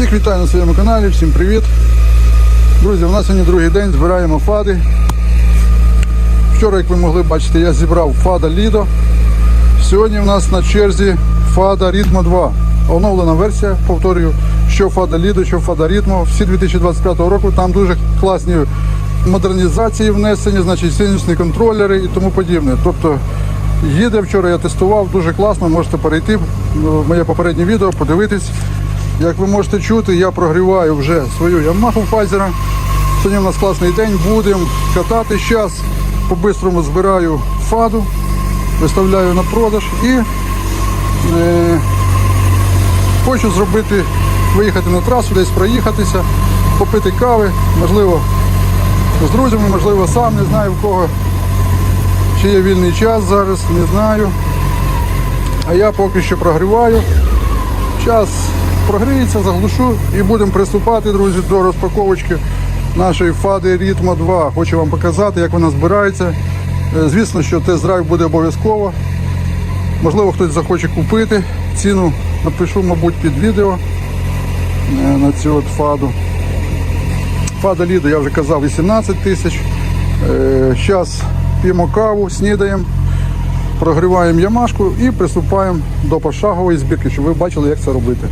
Всіх вітаю на своєму каналі, всім привіт. Друзі, у нас сьогодні другий день, збираємо фади. Вчора, як ви могли бачити, я зібрав фада Lido. Сьогодні у нас на черзі фада Ritmo 2. Оновлена версія, повторюю, що фада Lido, що фада Ritmo. Всі 2025 року там дуже класні модернізації внесені, значить синусні контролери і тому подібне. Тобто їде вчора, я тестував, дуже класно, можете перейти в моє попереднє відео, подивитись. Як ви можете чути, я прогріваю вже свою Yamaha Pfizer. Сьогодні у нас класний день, будемо катати зараз. По-бистрому збираю фаду, виставляю на продаж і е, хочу зробити, виїхати на трасу, десь проїхатися, попити кави, можливо, з друзями, можливо, сам, не знаю в кого. Чи є вільний час зараз, не знаю. А я поки що прогріваю. Час прогріється, заглушу і будемо приступати, друзі, до розпаковочки нашої фади Ritmo 2. Хочу вам показати, як вона збирається. Е, Звісно, що тест-драйв буде обов'язково. Можливо, хтось захоче купити. Ціну напишу, мабуть, під відео е, на цю от фаду. Фада Ліда, я вже казав, 18 тисяч. Зараз п'ємо каву, снідаємо, прогріваємо ямашку і приступаємо до пошагової збірки, щоб ви бачили, як це робити.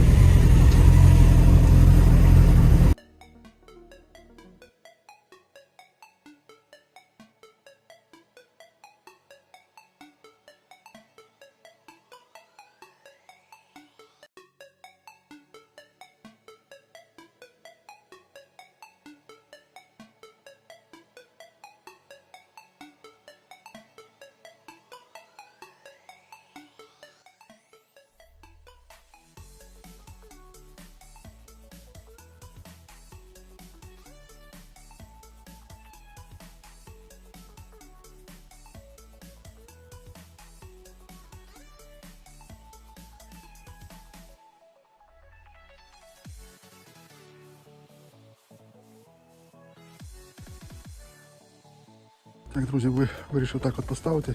Так, друзі, ви вирішив так от поставити.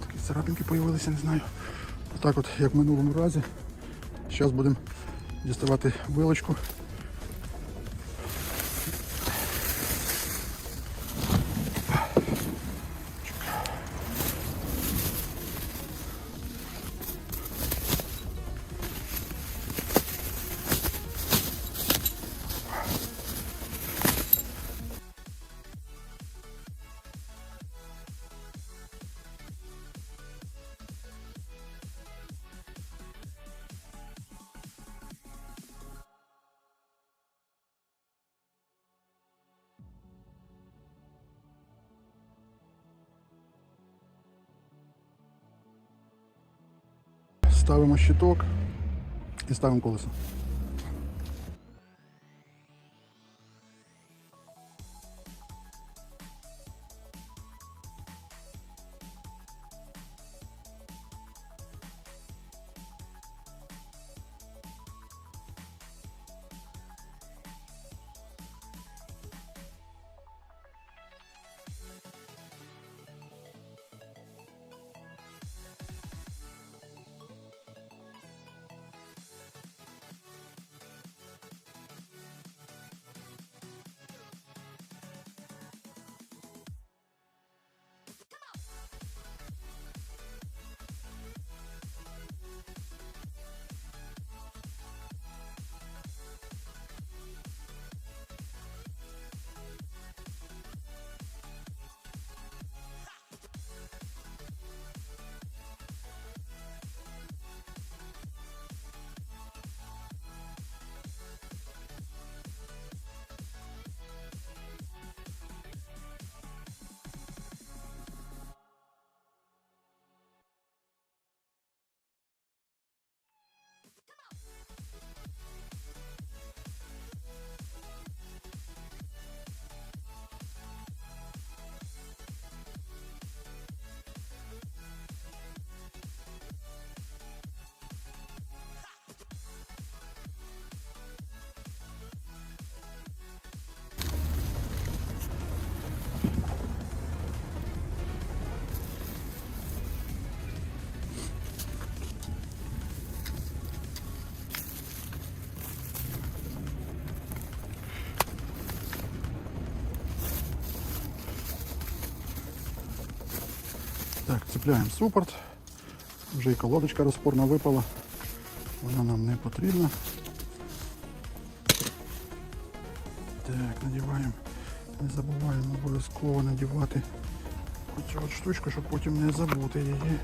Такі царапинки з'явилися, не знаю. Отак от, як в минулому разі. Зараз будемо діставати вилочку. Ставимо щиток і ставимо колесо. Цепляємо супорт. Вже і колодочка розпорна випала. Вона нам не потрібна. Так, надіваємо. Не забуваємо обов'язково надівати оцю от штучку, щоб потім не забути її.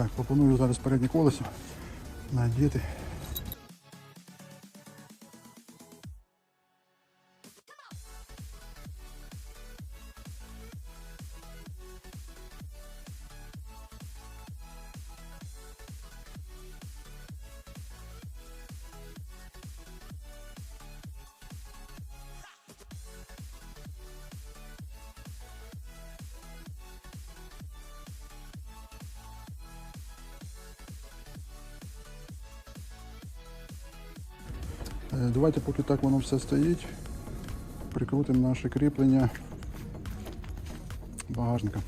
Так, пропоную зараз переднє колесо надіти. Давайте, поки так воно все стоїть, прикрутимо наше кріплення багажника.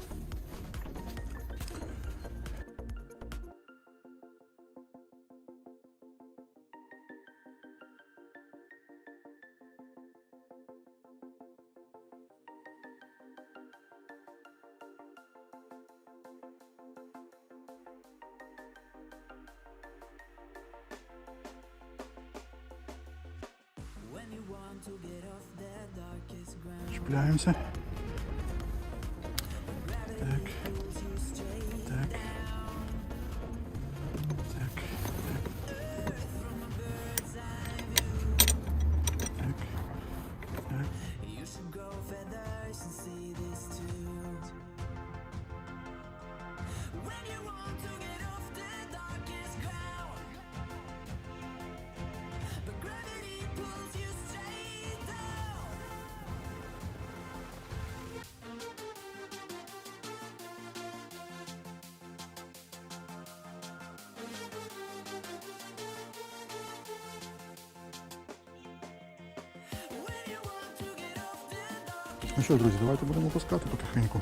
Ну що, друзі, давайте будемо пускати потихеньку.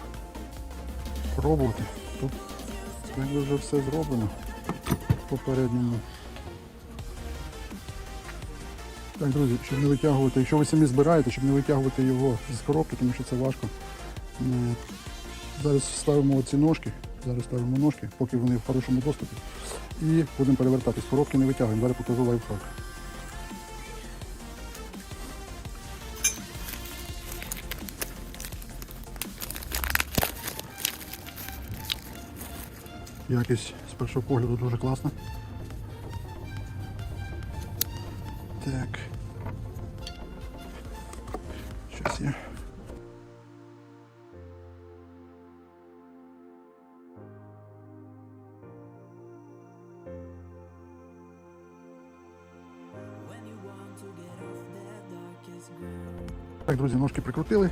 Пробувати. Тут вже все зроблено попередньому. Так, друзі, щоб не витягувати, якщо ви самі збираєте, щоб не витягувати його з коробки, тому що це важко. Е, Зараз ставимо оці ножки, зараз ставимо ножки, поки вони в хорошому доступі. І будемо перевертати. З коробки не витягуємо. Зараз покажу лайфхак. Якість з першого погляду дуже класна. Так. Щось є. Так, друзі, ножки прикрутили.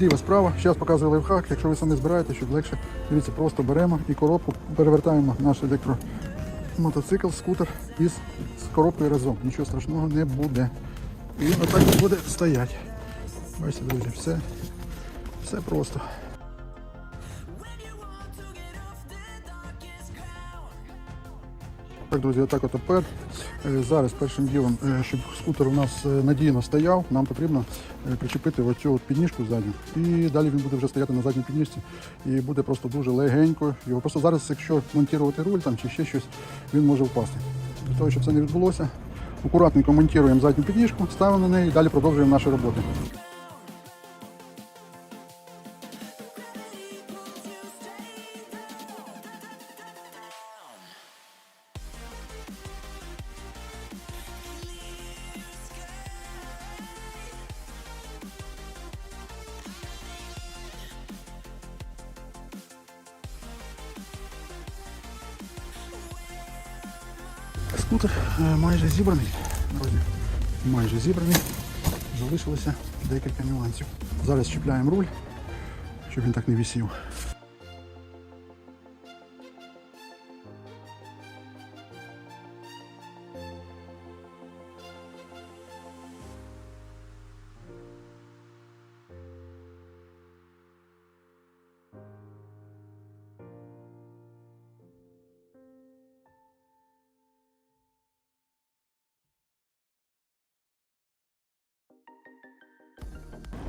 Зліва, справа. Зараз показую лайфхак. Якщо ви самі збираєте, щоб легше, дивіться, просто беремо і коробку перевертаємо наш електромотоцикл, скутер із з коробкою разом. Нічого страшного не буде. І отак буде стояти. Бачите, друзі, все, все просто. Так, друзі, отак от тепер. Е, Зараз першим ділом, е, щоб скутер у нас е, надійно стояв, нам потрібно причепити оцю от підніжку задню. І далі він буде вже стояти на задній підніжці і буде просто дуже легенько. Його просто зараз, якщо монтувати руль там чи ще щось, він може впасти. Для того, щоб це не відбулося, акуратненько монтуємо задню підніжку, ставимо на неї і далі продовжуємо наші роботи. Скутер е, майже зібраний. Друзі, майже зібраний. Залишилося декілька нюансів. Зараз чіпляємо руль, щоб він так не висів.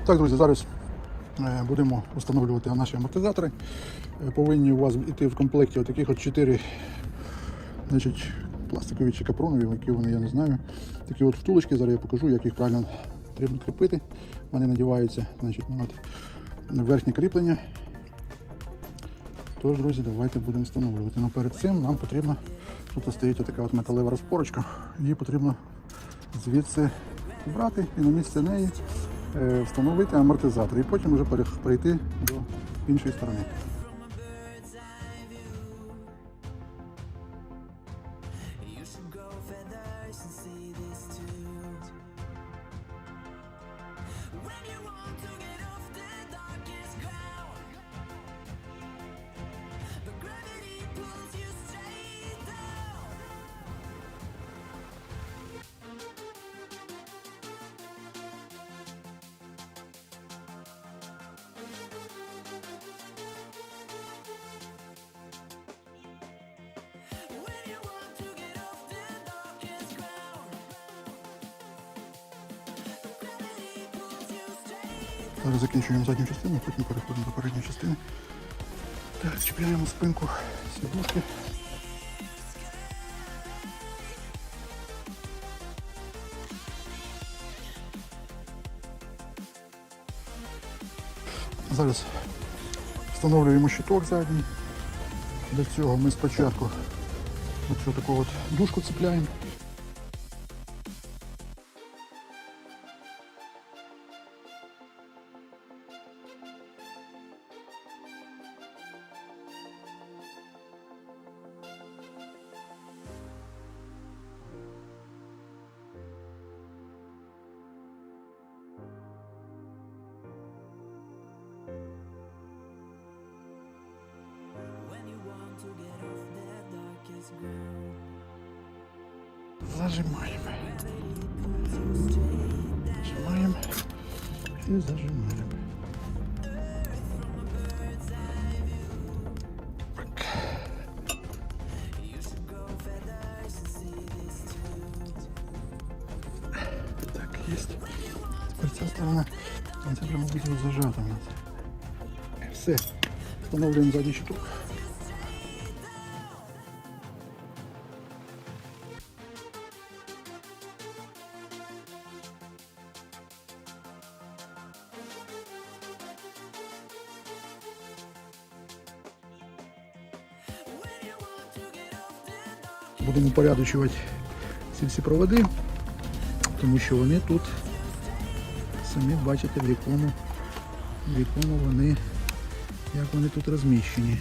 Так, друзі, зараз е, будемо встановлювати наші амортизатори. Е, Повинні у вас йти в комплекті отаких от 4 значить, пластикові чи капронові, які вони, я не знаю. Такі от втулочки, зараз я покажу, як їх правильно потрібно кріпити. Вони надіваються значить, на верхнє кріплення. Тож, друзі, давайте будемо встановлювати. Но перед цим нам потрібно, тут стоїть така от металева розпорочка, її потрібно звідси брати і на місце неї встановити амортизатор. І потім вже перейти до іншої сторони. Зараз закінчуємо задню частину, потім переходимо до передньої частини. Так, чіпляємо спинку сідушки. Зараз встановлюємо щиток задній. Для цього ми спочатку оцю таку от дужку цепляємо. А Це прямо буде зажато. Все. Встановлюємо задній щиток. Будемо упорядочувати ці всі проводи, тому що вони тут самі бачите, в якому, в якому вони, як вони тут розміщені.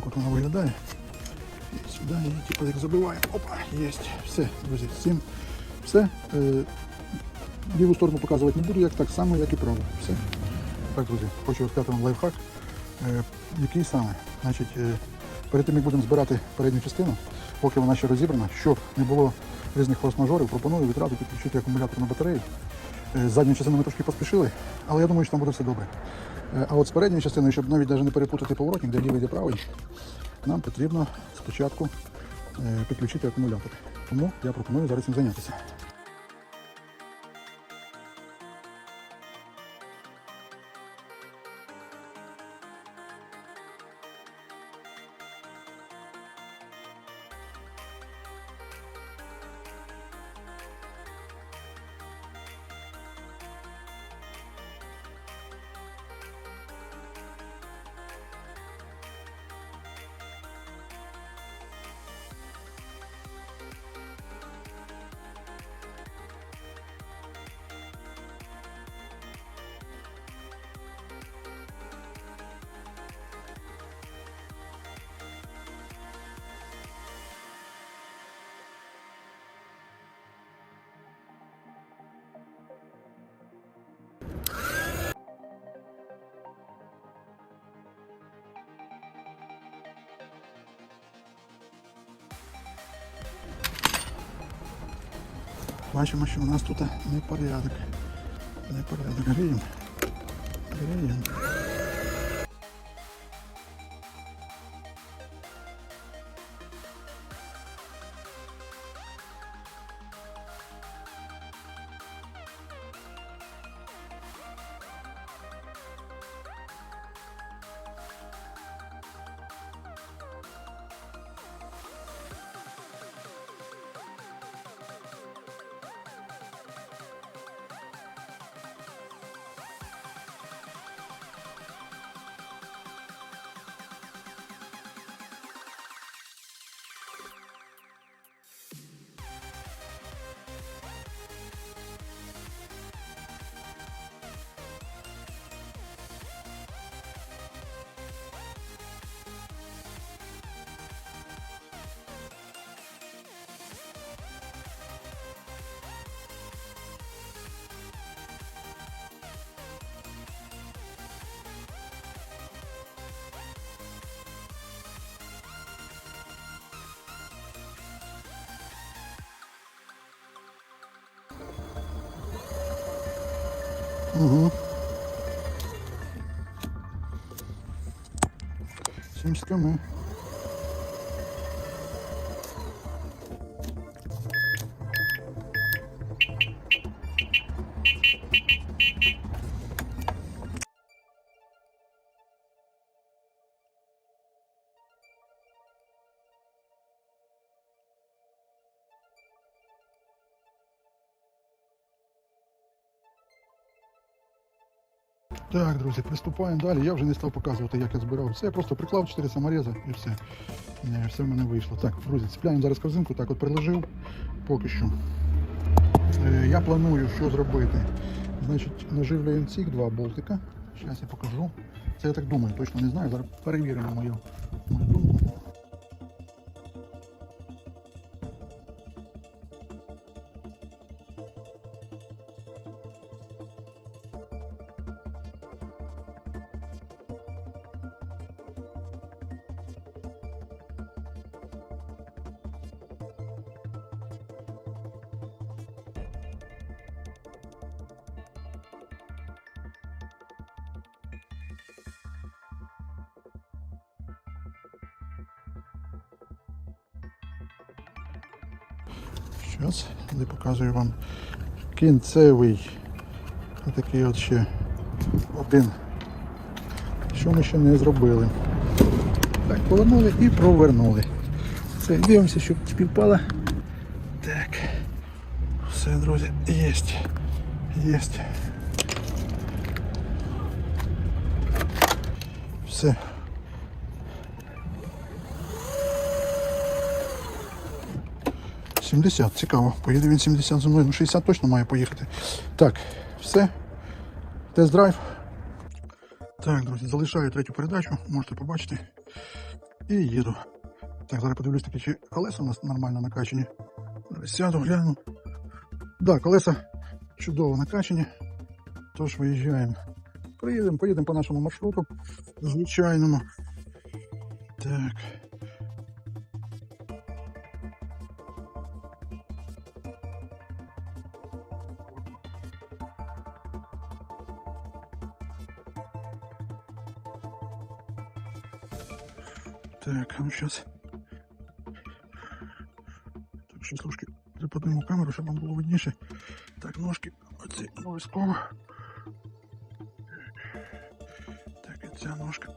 Так от воно виглядає. І сюди її типу як забиваємо. Опа, є. Все, друзі, цим все. Е, ліву сторону показувати не буду, як так само, як і праву. Все. Так, друзі, хочу розказати вам лайфхак. Е, який саме? Значить, е, Перед тим, як будемо збирати передню частину, поки вона ще розібрана, щоб не було різних форс-мажорів, пропоную відразу підключити акумулятор на батарею. З задньої частини ми трошки поспішили, але я думаю, що там буде все добре. Е, А от з передньої частиною, щоб навіть навіть не перепутати поворотник, де лівий, де правий, нам потрібно спочатку е, підключити акумулятор. Тому я пропоную зараз цим зайнятися. Бачимо, що у нас тут непорядок. Непорядок. Гріємо. Гріємо. Угу. 70 км. Так, друзі, приступаємо далі. Я вже не став показувати, як я збирав. все. я просто приклав 4 саморези і все. Е, Все в мене вийшло. Так, друзі, цепляємо зараз корзинку, так от приложив поки що. Е, Я планую, що зробити. Значить, наживлюємо цих два болтика. Зараз я покажу. Це я так думаю, точно не знаю. Зараз перевіримо мою, думку. Зараз я показую вам кінцевий такий от ще один. Що ми ще не зробили. Так, повернули і провернули. Це дивимося, щоб співпало. Так. Все, друзі, єсть. Єсть. Все. Сімдесят, цікаво. Поїде він 70 зі мною. Ну 60 точно має поїхати. Так, все. Тест-драйв. Так, друзі, залишаю третю передачу, можете побачити. І їду. Так, зараз подивлюсь таки, чи колеса у нас нормально накачані. Сяду, гляну. Да, колеса чудово накачані. Тож виїжджаємо. Приїдемо, поїдемо по нашому маршруту. Звичайному. Так. Так, ну сейчас. Так, сейчас ложки заподниму камеру, щоб вам було видніше. Так, ножки оці обов'язково. Так, і ця ножка.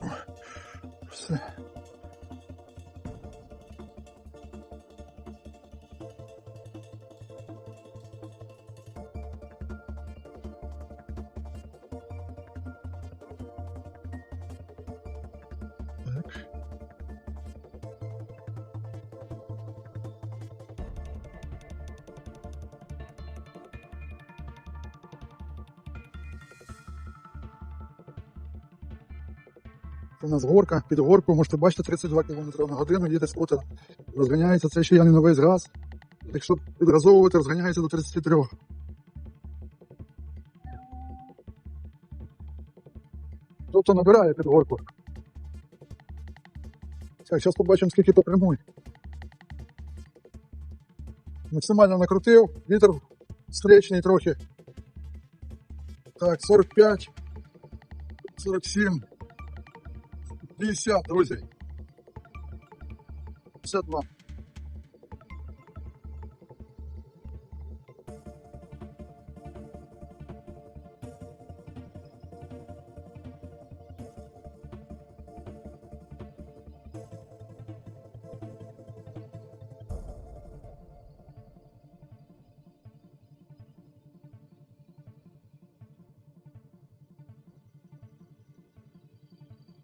О, все. Нас горка, під горкою можете бачити 32 км на годину, їде скутер. Розганяється, це ще я не на весь газ. Якщо підгазовувати, розганяється до 33. Тобто набирає під горку. Так, зараз побачимо, скільки по. Максимально накрутив, вітер встречний трохи. Так, 45, 47, 50, друзі. 52.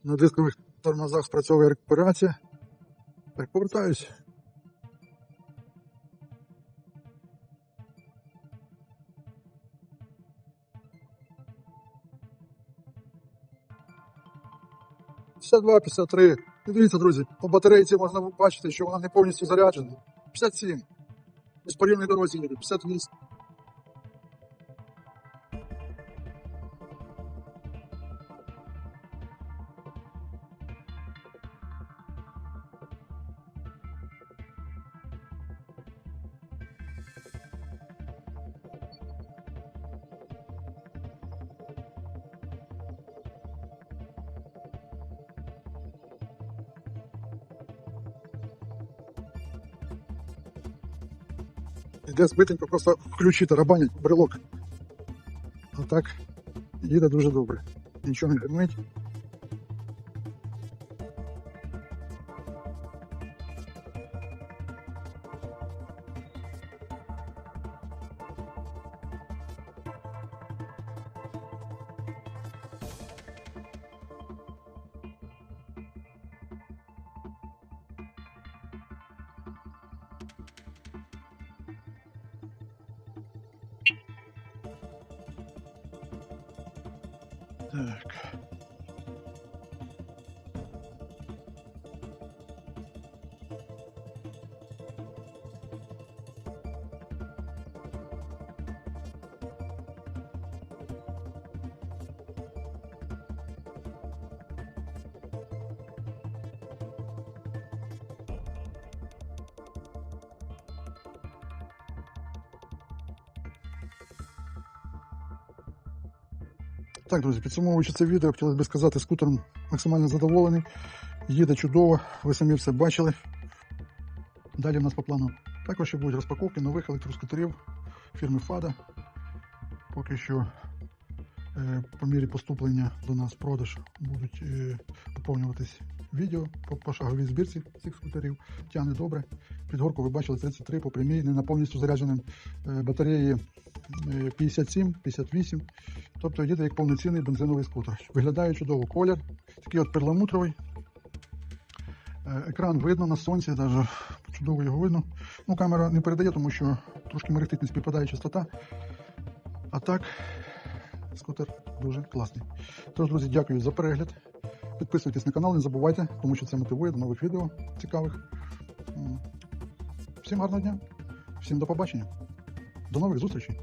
На дискових тормозах спрацьовує рекуперація. Так, повертаюсь. П'ятдесят два, п'ятдесят три. І Дивіться, друзі, по батарейці можна бачити, що вона не повністю заряджена. 57. Ось по рівній дорозі їде. 58. Йде збитенько, просто ключі тарабанять, брелок. А так їде дуже добре. Нічого не гримить. Так. Так, друзі, підсумовуючи це відео, хотілося б сказати, скутером максимально задоволений. Їде чудово, ви самі все бачили. Далі в нас по плану також ще будуть розпаковки нових електроскутерів фірми FADA. Поки що е, по мірі поступлення до нас продаж будуть е, поповнюватись відео по пошаговій збірці цих скутерів. Тягне добре. Під горку ви бачили 33 по прямій, не на повністю зарядженим е, батареї е, 57, 58. Тобто їде як повноцінний бензиновий скутер. Виглядає чудово колір, такий от перламутровий. Е, Екран видно на сонці, навіть чудово його видно. Ну, камера не передає, тому що трошки мерехтить не співпадає частота. А так, скутер дуже класний. Тож, друзі, дякую за перегляд. Підписуйтесь на канал, не забувайте, тому що це мотивує до нових відео цікавих. Всім гарного дня, всім до побачення. До нових зустрічей!